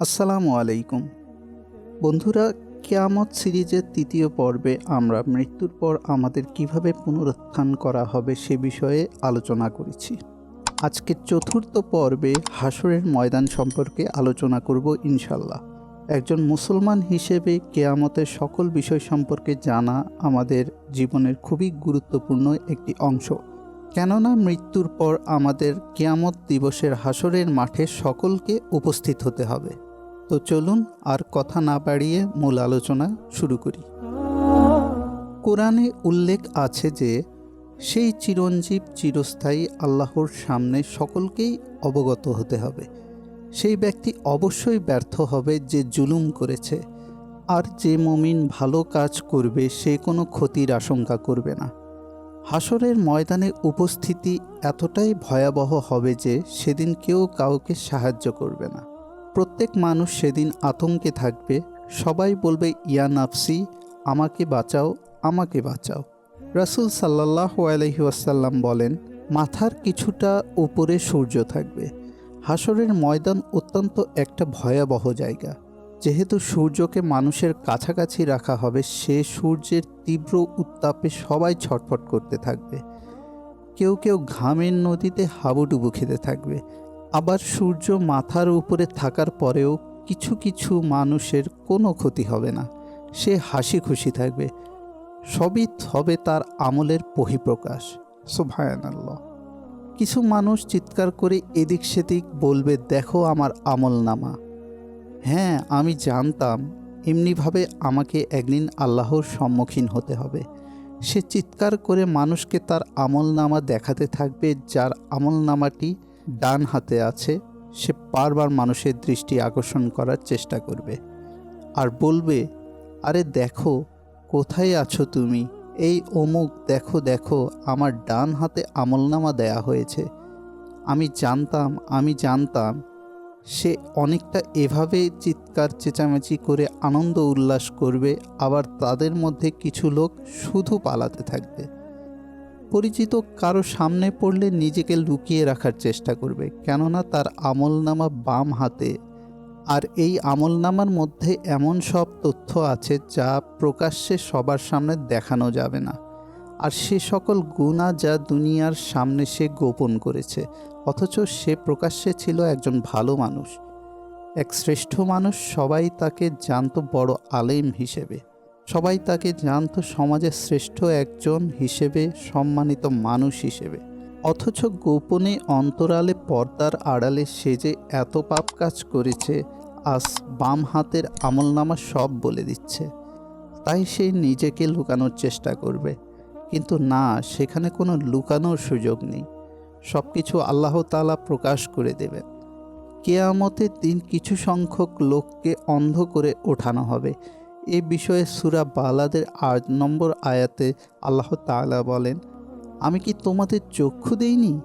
আসসালামু আলাইকুম। বন্ধুরা, কেয়ামত সিরিজের তৃতীয় পর্বে আমরা মৃত্যুর পর আমাদের কীভাবে পুনরুত্থান করা হবে সে বিষয়ে আলোচনা করেছি। আজকে চতুর্থ পর্বে হাসরের ময়দান সম্পর্কে আলোচনা করব ইনশাল্লাহ একজন মুসলমান হিসেবে কেয়ামতের সকল বিষয় সম্পর্কে জানা আমাদের জীবনের খুবই গুরুত্বপূর্ণ একটি অংশ। কেননা মৃত্যুর পর আমাদের কেয়ামত দিবসের হাসরের মাঠে সকলকে উপস্থিত হতে হবে। তো চলুন আর কথা না বাড়িয়ে মূল আলোচনা শুরু করি। কোরআনে উল্লেখ আছে যে, সেই চিরঞ্জীব চিরস্থায়ী আল্লাহর সামনে সকলকেই অবগত হতে হবে। সেই ব্যক্তি অবশ্যই ব্যর্থ হবে যে জুলুম করেছে, আর যে মমিন ভালো কাজ করবে সে কোনো ক্ষতির আশঙ্কা করবে না। হাসরের ময়দানে উপস্থিতি এতটাই ভয়াবহ হবে যে সেদিন কেউ কাউকে সাহায্য করবে না। প্রত্যেক মানুষ সেদিন আতঙ্কে থাকবে। সবাই বলবে, ইয়া নাফসি, আমাকে বাঁচাও আমাকে বাঁচাও। রাসুল সাল্লাহ আলহি ওয়াসাল্লাম বলেন, মাথার কিছুটা উপরে সূর্য থাকবে। হাসরের ময়দান অত্যন্ত একটা ভয়াবহ জায়গা। যেহেতু সূর্যকে মানুষের কাছাকাছি রাখা হবে, সে সূর্যের তীব্র উত্তাপে সবাই ছটফট করতে থাকবে। কেউ কেউ ঘামের নদীতে হাবুডুবু খেতে থাকবে। আবার সূর্য মাথার উপরে থাকার পরেও কিছু কিছু মানুষের কোনো ক্ষতি হবে না। সে হাসি খুশি থাকবে। সবই হবে তার আমলের বহিঃপ্রকাশ। সুভায়ানাল্লাহ কিছু মানুষ চিৎকার করে এদিক সেদিক বলবে, দেখো আমার আমল নামা হ্যাঁ আমি জানতাম, এমনিভাবে আমাকে একদিন আল্লাহর সম্মুখীন হতে হবে। সে চিৎকার করে মানুষকে তার আমল নামা দেখাতে থাকবে, যার আমল নামাটি ডান হাতে আছে, সে বারবার মানুষের দৃষ্টি আকর্ষণ করার চেষ্টা করবে। আর বলবে, আরে দেখো, কোথায় আছো তুমি? এই অমুক, দেখো দেখো, আমার ডান হাতে আমলনামা দেয়া হয়েছে। আমি জানতাম আমি জানতাম। সে অনেকটা এভাবে চিৎকার, চেঁচামেচি করে আনন্দ উল্লাস করবে, আবার তাদের মধ্যে কিছু লোক শুধু পালাতে থাকবে। পরিচিত কারও সামনে পড়লে নিজেকে লুকিয়ে রাখার চেষ্টা করবে, কেননা তার আমলনামা বাম হাতে। আর এই আমলনামার মধ্যে এমন সব তথ্য আছে যা প্রকাশ্যে সবার সামনে দেখানো যাবে না। আর সে সকল গুণা যা দুনিয়ার সামনে সে গোপন করেছে, অথচ সে প্রকাশ্যে ছিল একজন ভালো মানুষ। এক শ্রেষ্ঠ মানুষ সবাই তাকে জানত বড় আলেম হিসেবে। সবাই তাকে জানত সমাজের শ্রেষ্ঠ একজন হিসেবে, সম্মানিত মানুষ হিসেবে। অথচ গোপনে অন্তরালে পর্দার আড়ালে সে যে এত পাপ কাজ করেছে, আজ বাম হাতের আমলনামা সব বলে দিচ্ছে। তাই সে নিজেকে লুকানোর চেষ্টা করবে। কিন্তু না, সেখানে কোনো লুকানোর সুযোগ নেই। সব কিছু আল্লাহ তালা প্রকাশ করে দেবেন। কেয়ামতের দিন কিছু সংখ্যক লোককে অন্ধ করে ওঠানো হবে। এ বিষয়ে সুরা বালাদের আট নম্বর আয়াতে আল্লাহ তাআলা বলেন, আমি কি তোমাদের চক্ষু দেইনি?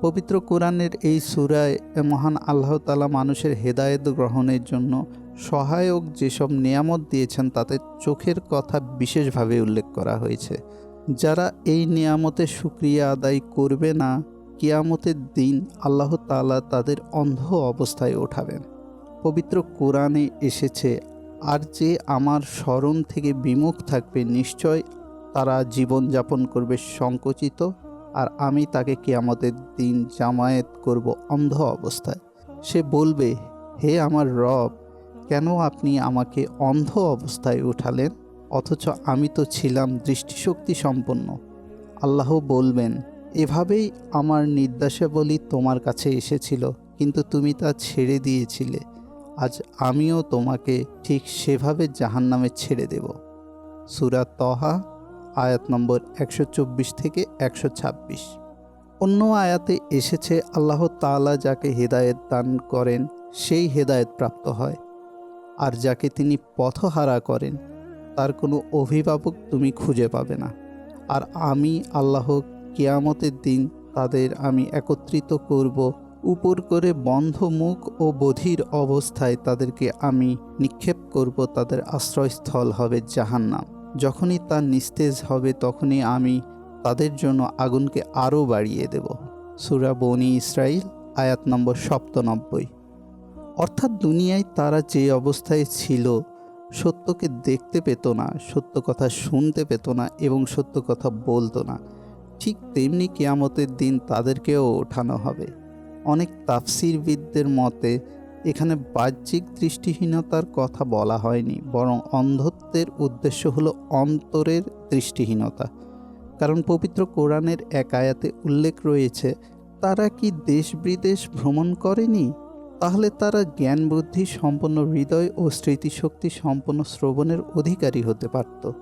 পবিত্র কোরআনের এই সুরায় মহান আল্লাহ তালা মানুষের হেদায়েত গ্রহণের জন্য সহায়ক যেসব নিয়ামত দিয়েছেন, তাতে চোখের কথা বিশেষভাবে উল্লেখ করা হয়েছে। যারা এই নিয়ামতের সুক্রিয়া আদায় করবে না, কিয়ামতের দিন আল্লাহ তালা তাদের অন্ধ অবস্থায় ওঠাবেন। পবিত্র কোরআনে এসেছে আর যে আমার স্মরণ থেকে বিমুখ থাকবে নিশ্চয়, তারা জীবনযাপন করবে সংকুচিত, আর আমি তাকে কেয়ামতের দিন জামায়াত করব অন্ধ অবস্থায়। সে বলবে, হে আমার রব, কেন আপনি আমাকে অন্ধ অবস্থায় উঠালেন? অথচ আমি তো ছিলাম দৃষ্টিশক্তি সম্পন্ন। আল্লাহ বলবেন, এভাবেই আমার নির্দেশাবলী তোমার কাছে এসেছিল, কিন্তু তুমি তা ছেড়ে দিয়েছিলে। আজ আমিও তোমাকে ঠিক সেভাবে জাহান্নামে ছেড়ে দেব। সুরা তহা, আয়াত নম্বর একশো চব্বিশ থেকে একশো ছাব্বিশ। অন্য আয়াতে এসেছে, আল্লাহ তাআলা যাকে হেদায়েত দান করেন, সেই হেদায়েত প্রাপ্ত হয়। আর যাকে তিনি পথহারা করেন, তার কোনো অভিভাবক তুমি খুঁজে পাবে না। আর আমি আল্লাহ কেয়ামতের দিন তাদের আমি একত্রিত করব উপর করে বন্ধ মুখ ও বধির অবস্থায় তাদেরকে আমি নিক্ষেপ করব, তাদের আশ্রয়স্থল হবে জাহান্নাম। যখনই তা নিস্তেজ হবে, তখনই আমি তাদের জন্য আগুনকে আরও বাড়িয়ে দেব। সুরা বনি ইসরাইল আয়াত নম্বর সপ্তানব্বই। অর্থাৎ দুনিয়ায় তারা যে অবস্থায় ছিল, সত্যকে দেখতে পেত না, সত্য কথা শুনতে পেত না এবং সত্য কথা বলতো না। ঠিক তেমনি কেয়ামতের দিন তাদেরকেও ওঠানো হবে। অনেক তাফসিরবিদদের মতে, এখানে বাহ্যিক দৃষ্টিহীনতার কথা বলা হয়নি, বরং অন্ধত্বের উদ্দেশ্য হলো অন্তরের দৃষ্টিহীনতা। কারণ পবিত্র কোরআনের এক আয়াতে উল্লেখ রয়েছে, তারা কি দেশ বিদেশ ভ্রমণ করেনি? তাহলে তারা জ্ঞান বুদ্ধি সম্পন্ন হৃদয় ও স্মৃতিশক্তি সম্পন্ন শ্রবণের অধিকারী হতে পারত।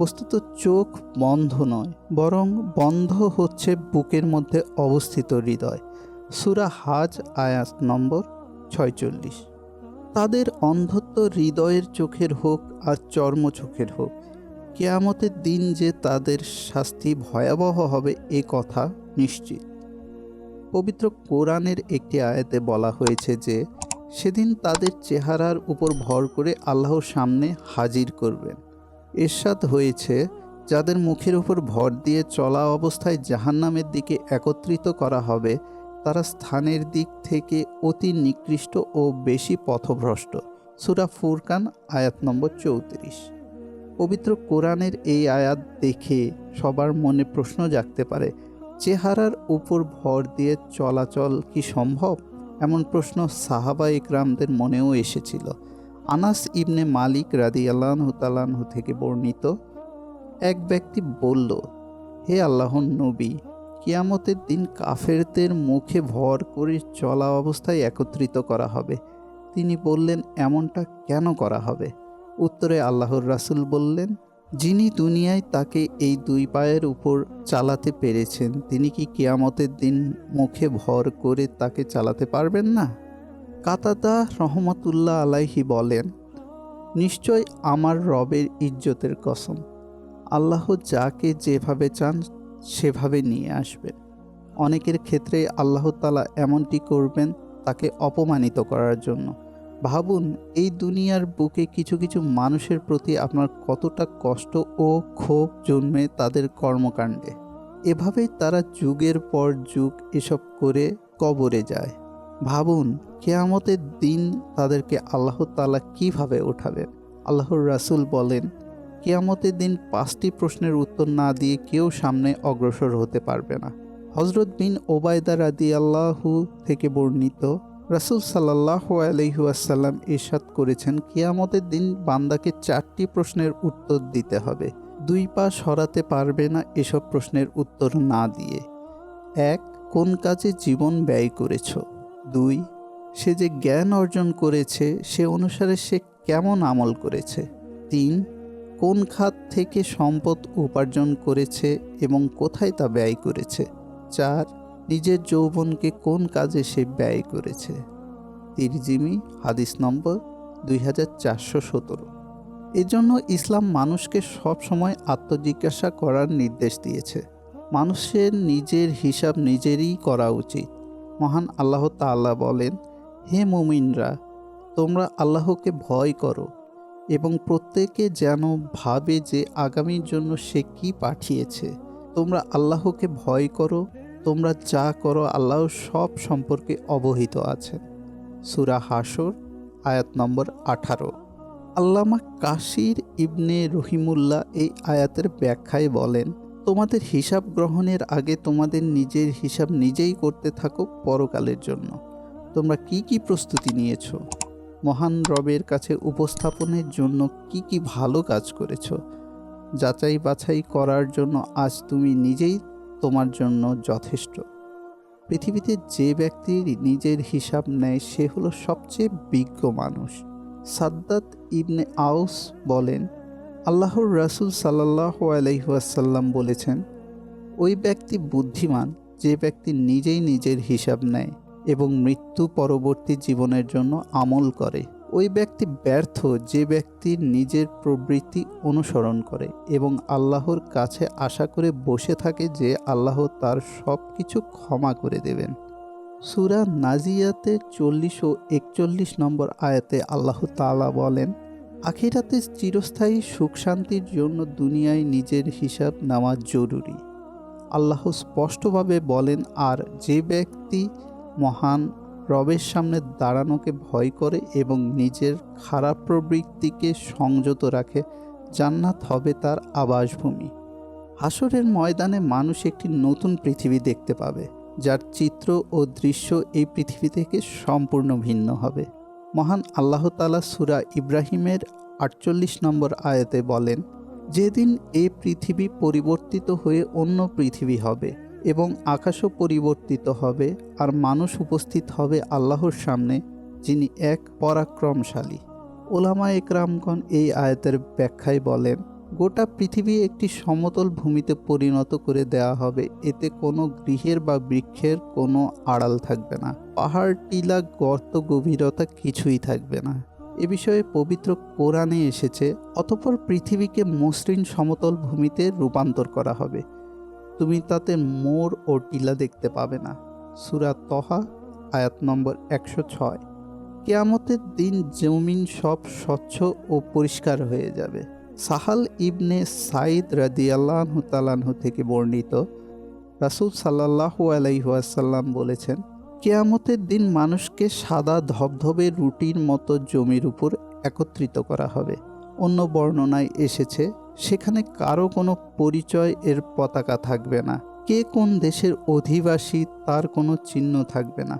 বস্তুত চোখ বন্ধ নয়, বরং বন্ধ হচ্ছে বুকের মধ্যে অবস্থিত হৃদয়। সুরা হাজ আয়াত নম্বর ছয়চল্লিশ। তাদের অন্ধত্ব হৃদয়ের চোখের হোক আর চর্ম চোখের হোক, কেয়ামতের দিন যে তাদের শাস্তি ভয়াবহ হবে এ কথা নিশ্চিত। পবিত্র কোরআনের একটি আয়াতে বলা হয়েছে যে, সেদিন তাদের চেহারার উপর ভর করে আল্লাহর সামনে হাজির করবেন। এরশাদ হয়েছে, যাদের মুখের উপর ভর দিয়ে চলা অবস্থায় জাহান্নামের দিকে একত্রিত করা হবে তারা স্থানের দিক থেকে অতি নিকৃষ্ট ও বেশি পথভ্রষ্ট। সুরা ফুরকান, আয়াত নম্বর চৌত্রিশ। পবিত্র কোরআনের এই আয়াত দেখে সবার মনে প্রশ্ন জাগতে পারে, চেহারার উপর ভর দিয়ে চলাচল কি সম্ভব? এমন প্রশ্ন সাহাবা ইকরামদের মনেও এসেছিল। আনাস ইবনে মালিক রাদি আল্লাহু থেকে বর্ণিত, এক ব্যক্তি বলল, হে আল্লাহর নবী কিয়ামতের দিন কাফেরদের মুখে ভর করে চলা অবস্থায় একত্রিত করা হবে। তিনি বললেন, এমনটা কেন করা হবে? উত্তরে আল্লাহর রাসূল বললেন, যিনি দুনিয়ায় তাকে এই দুই পায়ের উপর চালাতে পেরেছেন, তিনি কি কিয়ামতের দিন মুখে ভর করে তাকে চালাতে পারবেন না? কাতাদা রহমতুল্লাহ আলাইহি বলেন, নিশ্চয় আমার রবের ইজ্জতের কসম। আল্লাহ যাকে যেভাবে চান সেভাবে নিয়ে আসবে। অনেকের ক্ষেত্রে আল্লাহ তালা এমনটি করবেন তাকে অপমানিত করার জন্য। ভাবুন, এই দুনিয়ার বুকে কিছু কিছু মানুষের প্রতি আপনার কতটা কষ্ট ও ক্ষোভ জন্মে তাদের কর্মকাণ্ডে। এভাবেই তারা যুগের পর যুগ এসব করে কবরে যায়। ভাবুন, কেয়ামতের দিন তাদেরকে আল্লাহ তালা কীভাবে ওঠাবেন আল্লাহর রাসুল বলেন কেয়ামতের দিন পাঁচটি প্রশ্নের উত্তর না দিয়ে কেউ সামনে অগ্রসর হতে পারবে না। হজরত বিন ওবায়দা রাদি আল্লাহু থেকে বর্ণিত, রাসুল সাল্লাহ আলহিউসাল্লাম ইরশাদ করেছেন, কিয়ামতের দিন বান্দাকে চারটি প্রশ্নের উত্তর দিতে হবে। দুই পা সরাতে পারবে না এসব প্রশ্নের উত্তর না দিয়ে। এক, কোন কাজে জীবন ব্যয় করেছ? দুই, সে যে জ্ঞান অর্জন করেছে, সে অনুসারে সে কেমন আমল করেছে? তিন কোন খাত থেকে সম্পদ উপার্জন করেছে এবং কোথায় তা ব্যয় করেছে? চার, নিজের যৌবনকে কোন কাজে সে ব্যয় করেছে? তিরজিমি হাদিস নম্বর দুই হাজার চারশো সতেরো। এজন্য ইসলাম মানুষকে সবসময় আত্মজিজ্ঞাসা করার নির্দেশ দিয়েছে। মানুষের নিজের হিসাব নিজেরই করা উচিত। মহান আল্লাহ তাল্লাহ বলেন, হে মুমিনরা, তোমরা আল্লাহকে ভয় করো। এবং প্রত্যেকে যেন ভাবে যে আগামীর জন্য সে কি পাঠিয়েছে। তোমরা আল্লাহকে ভয় করো, তোমরা যা করো আল্লাহ সব সম্পর্কে অবহিত আছেন। সুরা হাসর আয়াত নম্বর আঠারো। আল্লামা কাশির ইবনে রহিমুল্লাহ এই আয়াতের ব্যাখ্যায় বলেন, তোমাদের হিসাব গ্রহণের আগে তোমাদের নিজের হিসাব নিজেই করতে থাকো পরকালের জন্য। তোমরা কি কি প্রস্তুতি নিয়েছ? মহান রবের কাছে উপস্থাপনের জন্য কি কি ভালো কাজ করেছ? যাচাই বাছাই করার জন্য আজ তুমি নিজেই তোমার জন্য যথেষ্ট। পৃথিবীতে যে ব্যক্তির নিজের হিসাব নেয়, সে হলো সবচেয়ে বিজ্ঞ মানুষ। সাদ্দাত ইবনে আউস বলেন, আল্লাহর রাসুল সাল্লাহ আলহিহাসাল্লাম বলেছেন, ওই ব্যক্তি বুদ্ধিমান, যে ব্যক্তি নিজেই নিজের হিসাব নেয়। এবং মৃত্যু পরবর্তী জীবনের জন্য আমল করে। ওই ব্যক্তি ব্যর্থ, যে ব্যক্তি নিজের প্রবৃত্তি অনুসরণ করে এবং আল্লাহর কাছে আশা করে বসে থাকে যে আল্লাহ তার সব কিছু ক্ষমা করে দেবেন। সুরা নাজিয়াতে চল্লিশ ও একচল্লিশ নম্বর আয়াতে আল্লাহ তালা বলেন, আখিরাতে চিরস্থায়ী সুখ শান্তির জন্য দুনিয়ায় নিজের হিসাব নেওয়া জরুরি। আল্লাহ স্পষ্টভাবে বলেন, আর যে ব্যক্তি মহান রবের সামনে দাঁড়ানোকে ভয় করে এবং নিজের খারাপ প্রবৃত্তিকে সংযত রাখে, জান্নাত হবে তার আবাসভূমি। হাসরের ময়দানে মানুষ একটি নতুন পৃথিবী দেখতে পাবে, যার চিত্র ও দৃশ্য এই পৃথিবী থেকে সম্পূর্ণ ভিন্ন হবে। মহান আল্লাহ তালা সুরা ইব্রাহিমের আটচল্লিশ নম্বর আয়াতে বলেন, যেদিন এ পৃথিবী পরিবর্তিত হয়ে অন্য পৃথিবী হবে এবং আকাশও পরিবর্তিত হবে আর মানুষ উপস্থিত হবে আল্লাহর সামনে, যিনি এক পরাক্রমশালী। ওলামা একরামগণ এই আয়াতের ব্যাখ্যায় বলেন, গোটা পৃথিবী একটি সমতল ভূমিতে পরিণত করে দেয়া হবে। এতে কোনো গৃহের বা বৃক্ষের কোনো আড়াল থাকবে না। পাহাড়, টিলা, গর্ত, গভীরতা কিছুই থাকবে না। এ বিষয়ে পবিত্র কোরআনে এসেছে, অতপর পৃথিবীকে মসৃণ সমতল ভূমিতে রূপান্তর করা হবে। তুমি তাতে মোর ও টিলা দেখতে পাবে না। সুরা তহা, আয়াত নম্বর একশো ছয়। কেয়ামতের দিন জমিন সব স্বচ্ছ ও পরিষ্কার হয়ে যাবে। সাহাল ইবনে সাইদ রাদিয়াল্লাহু তালানহু থেকে বর্ণিত রাসুল সাল্লাহু আলাইহাসাল্লাম বলেছেন, কেয়ামতের দিন মানুষকে সাদা ধবধবে রুটির মতো জমির উপর একত্রিত করা হবে। অন্য বর্ণনায় এসেছে সেখানে কারও কোনো পরিচয় এর পতাকা থাকবে না। কে কোন দেশের অধিবাসী তার কোনো চিহ্ন থাকবে না।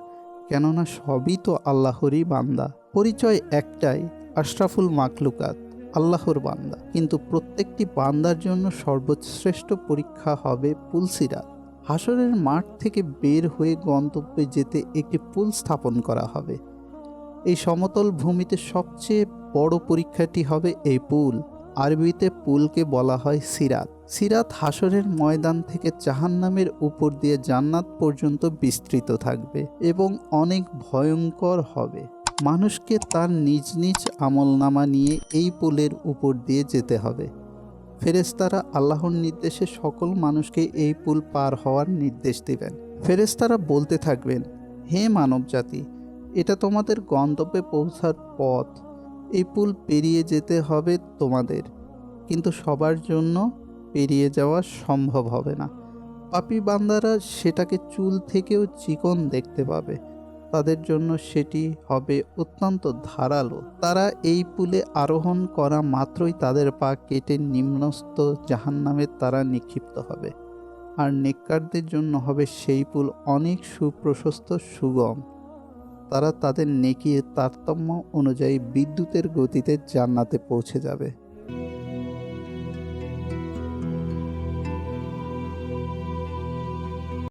কেননা সবই তো আল্লাহরই বান্দা। পরিচয় একটাই, আশরাফুল মাকলুকাত আল্লাহর বান্দা। কিন্তু প্রত্যেকটি বান্দার জন্য সর্বশ্রেষ্ঠ পরীক্ষা হবে পুলসিরাত। হাসরের মাঠ থেকে বের হয়ে গন্তব্যে যেতে একটি পুল স্থাপন করা হবে। এই সমতল ভূমিতে সবচেয়ে বড় পরীক্ষাটি হবে এই পুল। আরবিতে পুলকে বলা হয় সিরাত। সিরাত হাসরের ময়দান থেকে জাহান্নামের উপর দিয়ে জান্নাত পর্যন্ত বিস্তৃত থাকবে এবং অনেক ভয়ঙ্কর হবে। মানুষকে তার নিজ নিজ আমলনামা নিয়ে এই পুলের উপর দিয়ে যেতে হবে। ফেরেস্তারা আল্লাহর নির্দেশে সকল মানুষকে এই পুল পার হওয়ার নির্দেশ দেবেন। ফেরেস্তারা বলতে থাকবেন, হে মানব জাতি এটা তোমাদের গন্তব্যে পৌঁছার পথ। এই পুল পেরিয়ে যেতে হবে তোমাদের, কিন্তু সবার জন্য পেরিয়ে যাওয়া সম্ভব হবে না। পাপি বান্দারা সেটাকে চুল থেকেও চিকন দেখতে পাবে। তাদের জন্য সেটি হবে অত্যন্ত ধারালো। তারা এই পুলে আরোহণ করা মাত্রই তাদের পা কেটে নিম্নস্থ জাহান্নামে তারা নিক্ষিপ্ত হবে। আর নেককারদের জন্য হবে সেই পুল অনেক সুপ্রশস্ত সুগম। তারা তাদের নেকিয়ে তারতম্য অনুযায়ী বিদ্যুতের গতিতে জান্নাতে পৌঁছে যাবে।